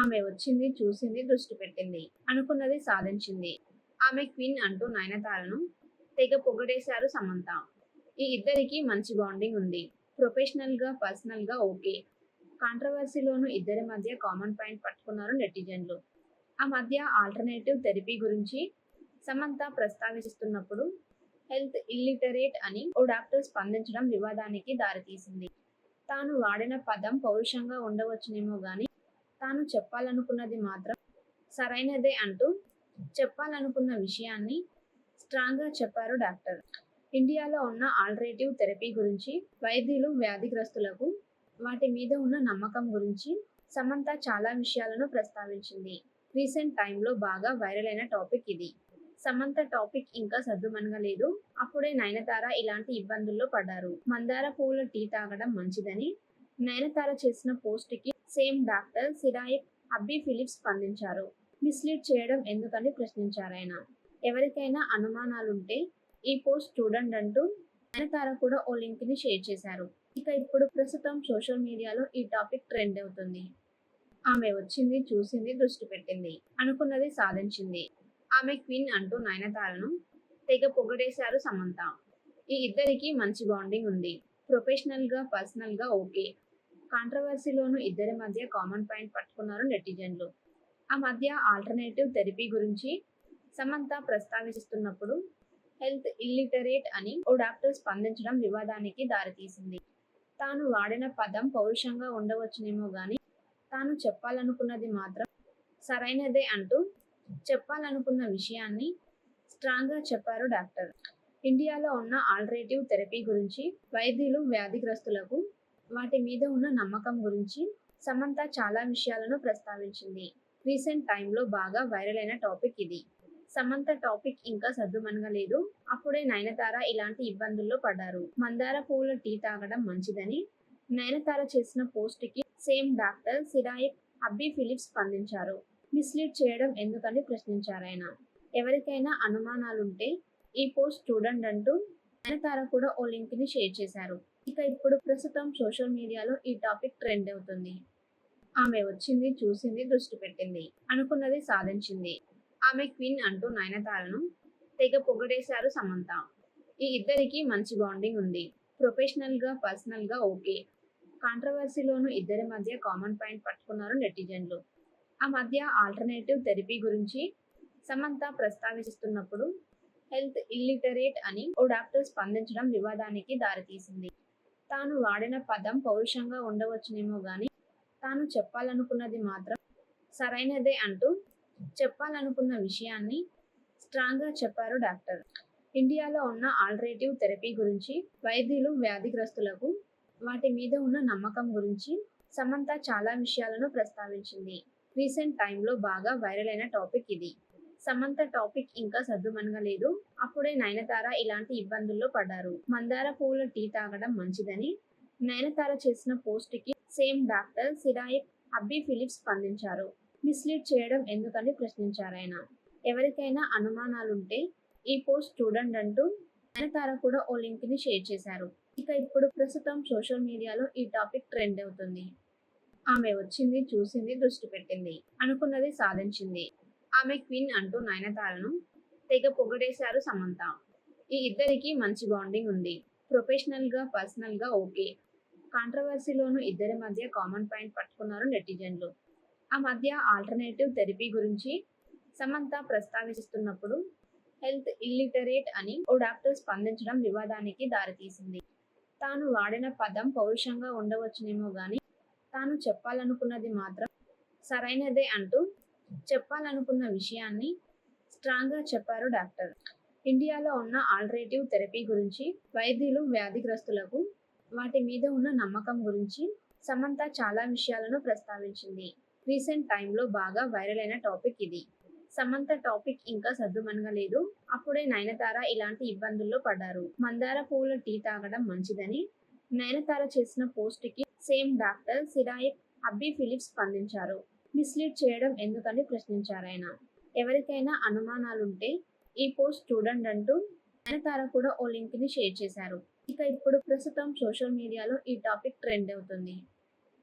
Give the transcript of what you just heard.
ఆమె వచ్చింది చూసింది దృష్టి పెట్టింది. అనుకున్నది సాధించింది. ఆమె క్వీన్ అంటూ నయనతారను తెగ పొగడేశారు సమంత. ఈ ఇద్దరికి మంచి బాండింగ్ ఉంది. ప్రొఫెషనల్గా పర్సనల్గా ఓకే. కాంట్రవర్సీలోనూ ఇద్దరి మధ్య కామన్ పాయింట్ పట్టుకున్నారు నెటిజన్లు. ఆ మధ్య ఆల్టర్నేటివ్ థెరపీ గురించి సమంత ప్రస్తావిస్తున్నప్పుడు హెల్త్ ఇల్లిటరేట్ అని ఓ డాక్టర్ స్పందించడం వివాదానికి దారితీసింది. తాను వాడిన పదం పౌరుషంగా ఉండవచ్చునేమో గాని తాను చెప్పాలనుకున్నది మాత్రం సరైనదే అంటూ చెప్పాలనుకున్న విషయాన్ని స్ట్రాంగ్గా చెప్పారు డాక్టర్. ఇండియాలో ఉన్న ఆల్టర్నేటివ్ థెరపీ గురించి వైద్యులు వ్యాధిగ్రస్తులకు వాటి మీద ఉన్న నమ్మకం గురించి సమంత చాలా విషయాలను ప్రస్తావించింది. రీసెంట్ టైంలో బాగా వైరల్ అయిన టాపిక్ ఇది. సమంత టాపిక్ ఇంకా సర్దుమనగలేదు అప్పుడే నయనతార ఇలాంటి ఇబ్బందుల్లో పడ్డారు. మందార పువ్వుల టీ తాగడం మంచిదని నయనతార చేసిన పోస్ట్కి సేమ్ డాక్టర్ సిడాయిప్ అబ్బీ ఫిలిప్స్ స్పందించారు. మిస్లీడ్ చేయడం ఎందుకని ప్రశ్నించారు ఆయన ఎవరికైనా అనుమానాలుంటే ఈ పోస్ట్ చూడండి అంటూ తార కూడా ఓ లింక్ని షేర్ చేశారు. ఇక ఇప్పుడు ప్రస్తుతం సోషల్ మీడియాలో ఈ టాపిక్ ట్రెండ్ అవుతుంది. ఆమె వచ్చింది చూసింది దృష్టి పెట్టింది అనుకున్నది సాధించింది. ఆమె క్వీన్ అంటూ నయనతారను తెగ పొగడేశారు సమంత. ఈ ఇద్దరికి మంచి బాండింగ్ ఉంది. ప్రొఫెషనల్గా పర్సనల్గా ఓకే. కాంట్రవర్సీలోనూ ఇద్దరి మధ్య కామన్ పాయింట్ పట్టుకున్నారు నెటిజన్లు. ఆ మధ్య ఆల్టర్నేటివ్ థెరపీ గురించి సమంత ప్రస్తావిస్తున్నప్పుడు హెల్త్ ఇల్లిటరేట్ అని ఓ డాక్టర్ స్పందించడం వివాదానికి దారితీసింది. తాను వాడిన పదం పౌరుషంగా ఉండవచ్చునేమో గాని తాను చెప్పాలనుకున్నది మాత్రం సరైనదే అంటూ చెప్పాలనుకున్న విషయాన్ని స్ట్రాంగ్గా చెప్పారు డాక్టర్. ఇండియాలో ఉన్న ఆల్టరేటివ్ థెరపీ గురించి వైద్యులు వ్యాధిగ్రస్తులకు వాటి మీద ఉన్న నమ్మకం గురించి సమంత చాలా విషయాలను ప్రస్తావించింది. రీసెంట్ టైంలో బాగా వైరల్ అయిన టాపిక్ ఇది. సమంత టాపిక్ ఇంకా సర్దుమనగలేదు అప్పుడే నయనతార ఇలాంటి ఇబ్బందుల్లో పడ్డారు. మందార పువ్వుల టీ తాగడం మంచిదని నయనతార చేసిన పోస్ట్కి సేమ్ డాక్టర్ సిరాయి అబ్బి ఫిలిప్స్ స్పందించారు. మిస్లీడ్ చేయడం ఎందుకని ప్రశ్నించారు ఆయన. ఎవరికైనా అనుమానాలుంటే ఈ పోస్ట్ చూడండి అంటూ నయనతార కూడా ఓ లింక్ని షేర్ చేశారు. ఇక ఇప్పుడు ప్రస్తుతం సోషల్ మీడియాలో ఈ టాపిక్ ట్రెండ్ అవుతుంది. ఆమె వచ్చింది చూసింది దృష్టి పెట్టింది అనుకున్నది సాధించింది. ఆమె క్వీన్ అంటూ నయనతారను తెగ పొగడేశారు సమంత. ఈ ఇద్దరికి మంచి బాండింగ్ ఉంది. ప్రొఫెషనల్గా పర్సనల్గా ఓకే. కాంట్రవర్సీలోనూ ఇద్దరి మధ్య కామన్ పాయింట్ పట్టుకున్నారు నెటిజన్లు. ఆ మధ్య ఆల్టర్నేటివ్ థెరపీ గురించి సమంత ప్రస్తావిస్తున్నప్పుడు హెల్త్ ఇల్లిటరేట్ అని ఓ డాక్టర్ స్పందించడం వివాదానికి దారితీసింది. తాను వాడిన పదం పౌరుషంగా ఉండవచ్చునేమో గాని తాను చెప్పాలనుకున్నది మాత్రం సరైనదే అంటూ చెప్పాలనుకున్న విషయాన్ని స్ట్రాంగ్గా చెప్పారు డాక్టర్. ఇండియాలో ఉన్న ఆల్టర్నేటివ్ థెరపీ గురించి వైద్యులు వ్యాధిగ్రస్తులకు వాటి మీద ఉన్న నమ్మకం గురించి సమంత చాలా విషయాలను ప్రస్తావించింది. రీసెంట్ టైంలో బాగా వైరల్ అయిన టాపిక్ ఇది. సమంత టాపిక్ ఇంకా సర్దుమనగలేదు అప్పుడే నయనతార ఇలాంటి ఇబ్బందుల్లో పడ్డారు. మందార పువ్వుల టీ తాగడం మంచిదని నయనతార చేసిన పోస్ట్కి సేమ్ డాక్టర్ సిరాయి అబ్బీ ఫిలిప్స్ స్పందించారు. మిస్లీడ్ చేయడం ఎందుకని ప్రశ్నించారు ఆయన ఎవరికైనా అనుమానాలుంటే ఈ పోస్ట్ చూడండి అంటూ నయనతార కూడా ఓ లింక్ని షేర్ చేశారు. ఇక ఇప్పుడు ప్రస్తుతం సోషల్ మీడియాలో ఈ టాపిక్ ట్రెండ్ అవుతుంది. ఆమె వచ్చింది చూసింది దృష్టి పెట్టింది. అనుకున్నది సాధించింది. ఆమె క్వీన్ అంటూ నయనతారను తెగ పొగడేశారు సమంత. ఈ ఇద్దరికి మంచి బాండింగ్ ఉంది. ప్రొఫెషనల్గా పర్సనల్గా ఓకే. కాంట్రవర్సీలోనూ ఇద్దరి మధ్య కామన్ పాయింట్ పట్టుకున్నారు నెటిజన్లు. ఆ మధ్య ఆల్టర్నేటివ్ థెరపీ గురించి సమంత ప్రస్తావిస్తున్నప్పుడు హెల్త్ ఇల్లిటరేట్ అని ఓ డాక్టర్ స్పందించడం వివాదానికి దారితీసింది. తాను వాడిన పదం పౌరుషంగా ఉండవచ్చునేమో గాని తాను చెప్పాలనుకున్నది మాత్రం సరైనదే అంటూ చెప్పాలనుకున్న విషయాన్ని స్ట్రాంగ్గా చెప్పారు డాక్టర్. ఇండియాలో ఉన్న ఆల్టర్నేటివ్ థెరపీ గురించి వైద్యులు వ్యాధిగ్రస్తులకు వాటి మీద ఉన్న నమ్మకం గురించి సమంత చాలా విషయాలను ప్రస్తావించింది. రీసెంట్ టైంలో బాగా వైరల్ అయిన టాపిక్ ఇది. సమంత టాపిక్ ఇంకా సర్దుమనగలేదు అప్పుడే నయనతార ఇలాంటి ఇబ్బందుల్లో పడ్డారు. మందార పువ్వుల టీ తాగడం మంచిదని నయనతార చేసిన పోస్ట్కి same doctor Cyriac Abby Philips స్పందించారు. మిస్లీడ్ చేయడం ఎందుకని ప్రశ్నించారు ఆయన. ఎవరికైనా అనుమానాలుంటే ఈ పోస్ట్ చూడండి అంటూ నయనతార కూడా ఓ లింక్ని షేర్ చేశారు. ఇక ఇప్పుడు ప్రస్తుతం సోషల్ మీడియాలో ఈ టాపిక్ ట్రెండ్ అవుతుంది.